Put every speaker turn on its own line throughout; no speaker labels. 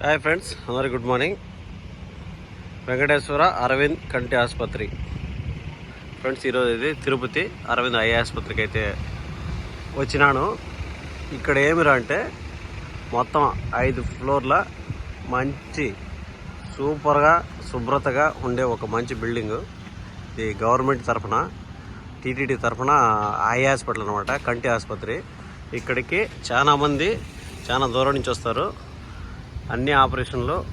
Hi friends అందరికి good morning Venkateswara Aravind కంటి ఆసుపత్రి. ఫ్రెండ్స్ ఈరోజు ఇది తిరుపతి అరవింద్ ఐ ఆసుపత్రికి అయితే వచ్చినాను. ఇక్కడ ఏమిరా అంటే మొత్తం ఐదు ఫ్లోర్ల మంచి సూపర్గా శుభ్రతగా ఉండే ఒక మంచి బిల్డింగ్ ఇది గవర్నమెంట్ తరఫున టీటీడీ తరఫున ఐ హాస్పిటల్ అనమాట కంటి ఆసుపత్రి. ఇక్కడికి చాలామంది చాలా దూరం నుంచి వస్తారు. అన్ని ఆపరేషన్లు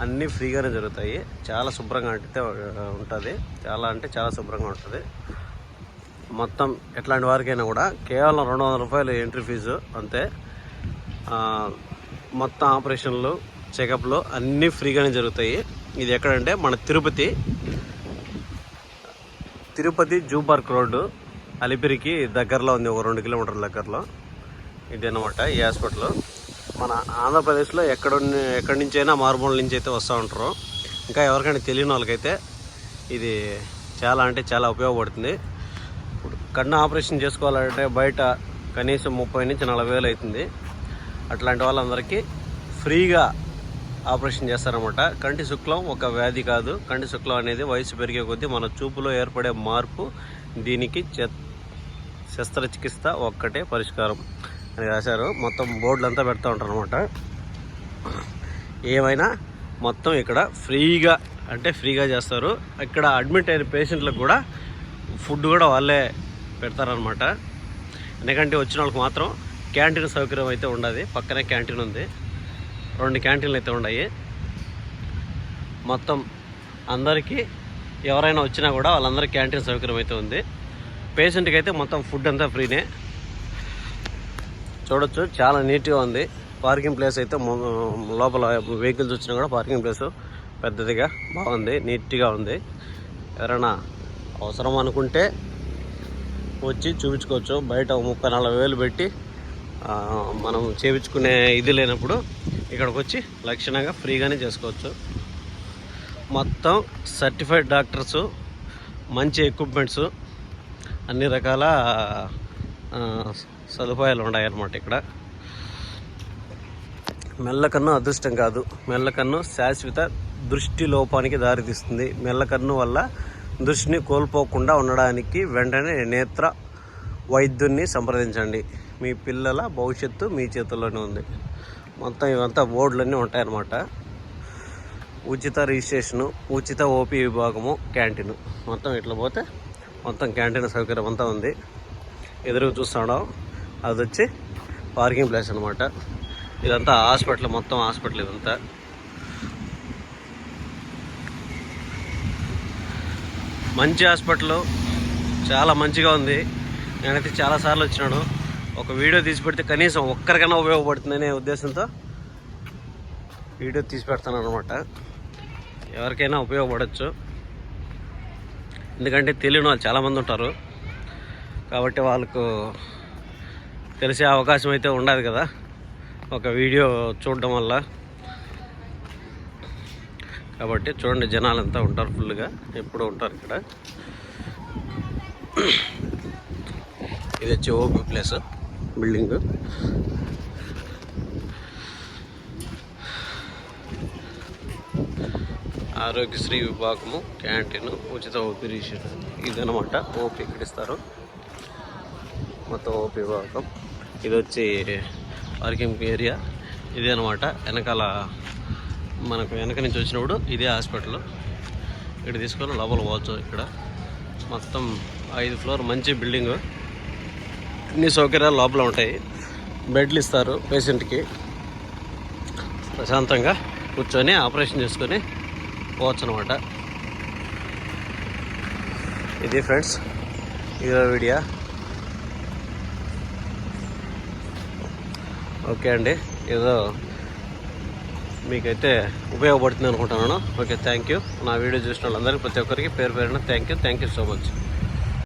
అన్నీ ఫ్రీగానే జరుగుతాయి. చాలా శుభ్రంగా అంటే ఉంటుంది. చాలా అంటే చాలా శుభ్రంగా ఉంటుంది. మొత్తం ఎట్లాంటి వారికైనా కూడా కేవలం రెండు వందల రూపాయలు ఎంట్రీ ఫీజు అంతే. మొత్తం ఆపరేషన్లు చెకప్లు అన్నీ ఫ్రీగానే జరుగుతాయి. ఇది ఎక్కడంటే మన Tirupati. Tirupati zoo park road అలిపిరికి దగ్గరలో ఉంది ఒక రెండు కిలోమీటర్ల దగ్గరలో. ఇది అనమాట ఈ హాస్పిటల్. మన ఆంధ్రప్రదేశ్లో ఎక్కడ ఎక్కడి నుంచైనా మారుమూల నుంచి అయితే వస్తూ ఉంటారు. ఇంకా ఎవరికైనా తెలియని వాళ్ళకైతే ఇది చాలా అంటే చాలా ఉపయోగపడుతుంది. ఇప్పుడు కన్ను ఆపరేషన్ చేసుకోవాలంటే బయట కనీసం ముప్పై నుంచి నలభై వేలు అవుతుంది. అట్లాంటి వాళ్ళందరికీ ఫ్రీగా ఆపరేషన్ చేస్తారనమాట కంటి శుక్లం ఒక వ్యాధి కాదు. కంటి శుక్లం అనేది వయసు పెరిగే కొద్దీ మన చూపులో ఏర్పడే మార్పు దీనికి చె- శస్త్రచికిత్స ఒక్కటే పరిష్కారం. అని రాశారు. మొత్తం బోర్డులు అంతా పెడతా ఉంటారు అనమాట ఏమైనా మొత్తం ఇక్కడ ఫ్రీగా అంటే ఫ్రీగా చేస్తారు. ఇక్కడ అడ్మిట్ అయిన పేషెంట్లకు కూడా ఫుడ్ కూడా వాళ్ళే పెడతారనమాట ఎందుకంటే వచ్చిన వాళ్ళకి మాత్రం క్యాంటీన్ సౌకర్యం అయితే ఉండదు. పక్కనే క్యాంటీన్ ఉంది. రెండు క్యాంటీన్లు అయితే ఉన్నాయి. మొత్తం అందరికీ ఎవరైనా వచ్చినా కూడా వాళ్ళందరికీ క్యాంటీన్ సౌకర్యం అయితే ఉంది. పేషెంట్కి అయితే మొత్తం ఫుడ్ అంతా ఫ్రీనే. చూడొచ్చు. చాలా నీట్గా ఉంది. పార్కింగ్ ప్లేస్ అయితే మొ- లోపల వెహికల్స్ వచ్చినా కూడా పార్కింగ్ ప్లేస్ పెద్దదిగా బాగుంది. నీట్గా ఉంది. ఎవరైనా అవసరం అనుకుంటే వచ్చి చూపించుకోవచ్చు. బయట ముప్పై నలభై వేలు పెట్టి మనం చేయించుకునే ఇది లేనప్పుడు ఇక్కడికి వచ్చి లక్షణంగా ఫ్రీగానే చేసుకోవచ్చు. మొత్తం సర్టిఫైడ్ డాక్టర్స్ మంచి ఎక్విప్మెంట్స్ అన్ని రకాల సదుపాయాలు ఉన్నాయన్నమాట ఇక్కడ. మెల్లకన్ను అదృష్టం కాదు. మెల్లకన్ను శాశ్వత దృష్టి లోపానికి దారితీస్తుంది. మెల్లకన్ను వల్ల దృష్టిని కోల్పోకుండా ఉండడానికి వెంటనే నేత్ర వైద్యున్ని సంప్రదించండి. మీ పిల్లల భవిష్యత్తు మీ చేతుల్లోనే ఉంది. మొత్తం ఇవంతా బోర్డులన్నీ ఉంటాయన్నమాట. ఉచిత రిజిస్ట్రేషను ఉచిత ఓపీ విభాగము క్యాంటీన్. మొత్తం ఇట్లా పోతే మొత్తం క్యాంటీన్ సౌకర్యం అంతా ఉంది. ఎదురు చూస్తున్నాం అది వచ్చి పార్కింగ్ ప్లేస్ అనమాట ఇదంతా హాస్పిటల్ మొత్తం హాస్పిటల్ ఇదంతా. మంచి హాస్పిటల్. చాలా మంచిగా ఉంది. నేనైతే చాలాసార్లు వచ్చినాను. ఒక వీడియో తీసి పెడితే కనీసం ఒక్కరికైనా ఉపయోగపడుతుందనే ఉద్దేశంతో వీడియో తీసి పెడతాను అనమాట ఎవరికైనా ఉపయోగపడవచ్చు ఎందుకంటే తెలియని వాళ్ళు చాలామంది ఉంటారు. కాబట్టి వాళ్ళకు తెలిసే అవకాశం అయితే ఉండదు కదా. ఒక వీడియో చూడడం వల్ల. కాబట్టి చూడండి జనాలంతా ఉంటారు ఫుల్గా ఎప్పుడు ఉంటారు ఇక్కడ. ఇది వచ్చి ఓపీ ప్లేస్ బిల్డింగ్. ఆరోగ్యశ్రీ విభాగము క్యాంటీన్ ఉచిత ఓపీ రిజిస్ట్రేషన్ ఇదనమాట ఓపీ ఇక్కడ ఇస్తారు? మొత్తం ఓపీ విభాగం ఇది వచ్చి పార్కింగ్ ఏరియా. ఇదే అనమాట వెనకాల మనకు వెనక నుంచి వచ్చినప్పుడు ఇదే హాస్పిటల్. ఇక్కడ తీసుకొని లోపల పోవచ్చు ఇక్కడ. మొత్తం ఐదు ఫ్లోర్ మంచి బిల్డింగ్. అన్ని సౌకర్యాలు లోపల ఉంటాయి. బెడ్లు ఇస్తారు పేషెంట్కి. ప్రశాంతంగా కూర్చొని ఆపరేషన్ చేసుకొని పోవచ్చు అనమాట ఇది ఫ్రెండ్స్ ఇదో వీడియో. ఓకే అండి. ఏదో మీకైతే ఉపయోగపడుతుంది అనుకుంటున్నాను. ఓకే థ్యాంక్ యూ నా వీడియో చూసిన వాళ్ళందరికీ ప్రతి ఒక్కరికి పేరు పేరున thank you thank you so much